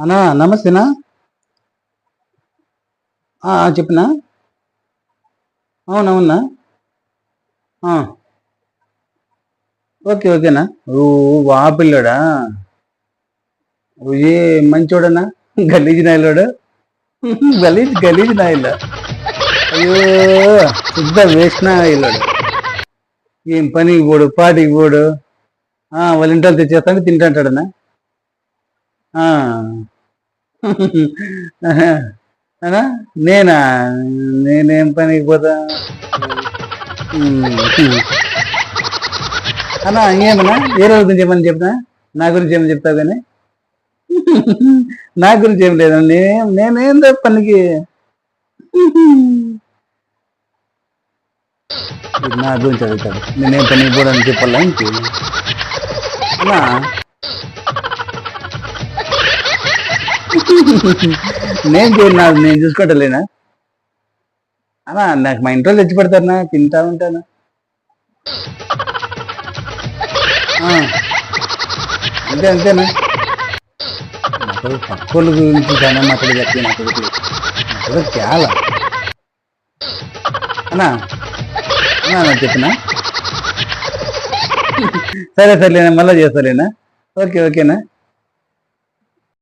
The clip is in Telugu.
అన్నా నమస్తేనా? ఆ, చెప్పనా? అవునవునా? ఆ. ఓకే ఓకేనా? ఓ వా పిల్లడా? ఓ ఏ మంచోడనా గలీజ్ నాయలోడు? గలీజ్ గలీజ్ నాయల. అయ్యో పెద్ద వేసిన ఇల్లుడు ఏం పనికి పోడు పాటికి పోడు? ఆ, వాళ్ళ ఇంట్లో తెచ్చేస్తాను తింటాంటాడనా నేనా? నేనేం పనికి పోతా? అన్నా ఏమన్నా ఏ రోజు గురించి ఏమని చెప్తా? నా గురించి ఏమని చెప్తావు కానీ? నా గురించి ఏం లేదు. నేనేం నేనేం పనికి. నా గురించి అడుగుతాడు. నేనేం పనికి పోవడానికి చెప్పాలా ఇంకే అన్నా నేను చేయను నేను చూసుకోవట్లేనా? అన్నా నాకు మా ఇంట్లో తెచ్చి పెడతారనా? తింటా ఉంటాను? ఆ, అంతే అంతేనా? నాకు గురించి చాలా మాట్లాడి చెప్పి నా ఒకటి నాకు చాలా అన్నా అన్నా నాకు చెప్పినా? సరే సరేనా మళ్ళీ చేస్తాలేనా ఓకే ఓకేనా?